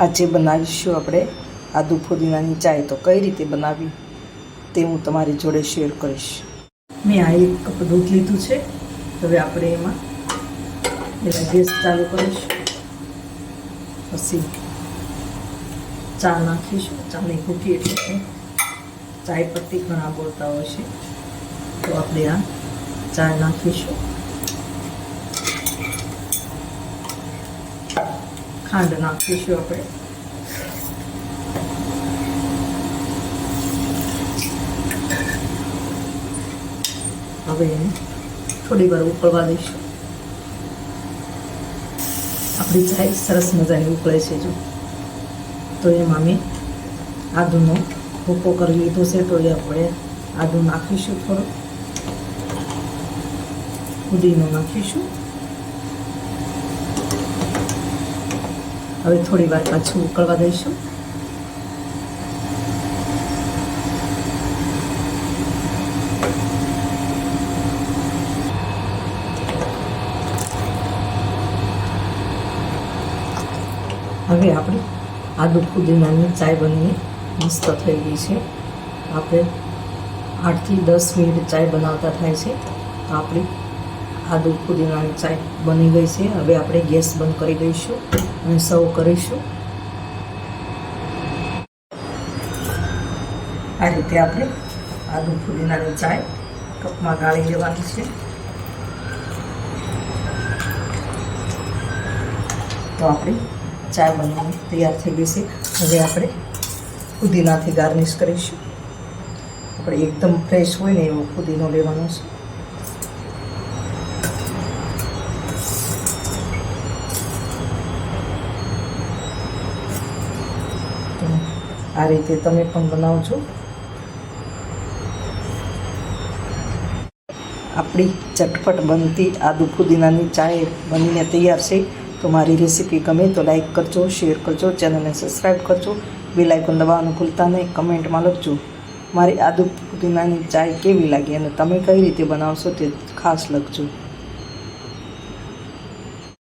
આજે બનાવીશું આપણે આદુ ફુદીનાની ચાય. તો કઈ રીતે બનાવી તે હું તમારી જોડે શેર કરીશ. મેં આ એક કપ દૂધ લીધું છે. હવે આપણે એમાં પહેલાં ગેસ ચાલુ કરીશું. પછી ચા નાખીશું. ચાને ઘૂંટી એટલે કે ચાય પત્તી ઘણા બોલતા હોય છે. તો આપણે આ ચા નાખીશું. ખાંડ નાખીશું આપણે હવે થોડી વાર ઉકળવા દઈશું આપણી ચાય સરસ મજાની ઉકળે છે જો તો એમાં મેં આદુનો ભૂકો કરી લીધો છે તો એ આપણે આદુ નાખીશું થોડું ફુદીનો નાખીશું હવે થોડી વાર પાછું ઉકળવા દઈશું. હવે આપણે આદુ પુદીનાની ચાય બનીને મસ્ત થઈ ગઈ છે. આપણે આઠથી દસ મિનિટ ચાય બનાવતા થાય છે. તો આપણી આદુ પુદીનાની ચાય બની ગઈ છે. હવે આપણે ગેસ બંધ કરી દઈશું. અને સર્વ કરીશું. આ રીતે આપણે આદુ પુદીનાની ચાય કપમાં ગાળી લેવાની છે. તો આપણી ચાય બનવાની તૈયાર થઈ ગઈ છે. હવે આપણે પુદીનાથી ગાર્નિશ કરીશું. આપણે એકદમ ફ્રેશ હોય ને એવો પુદીનો લેવાનો છે. આ રીતે તમે પણ બનાવો છો આપણી ચટપટ બનતી આદુ પુદીનાની ચાય બનીને તૈયાર છે. તો મારી રેસીપી ગમે તો લાઇક કરજો, શેર કરજો, ચેનલને સબસ્ક્રાઈબ કરજો. બેલ આઇકોન દબાવવાનું ભૂલતા નહીં, કમેન્ટમાં લખજો. મારી આદુ પુદીનાની ચાય કેવી લાગી અને તમે કઈ રીતે બનાવશો તે ખાસ લખજો.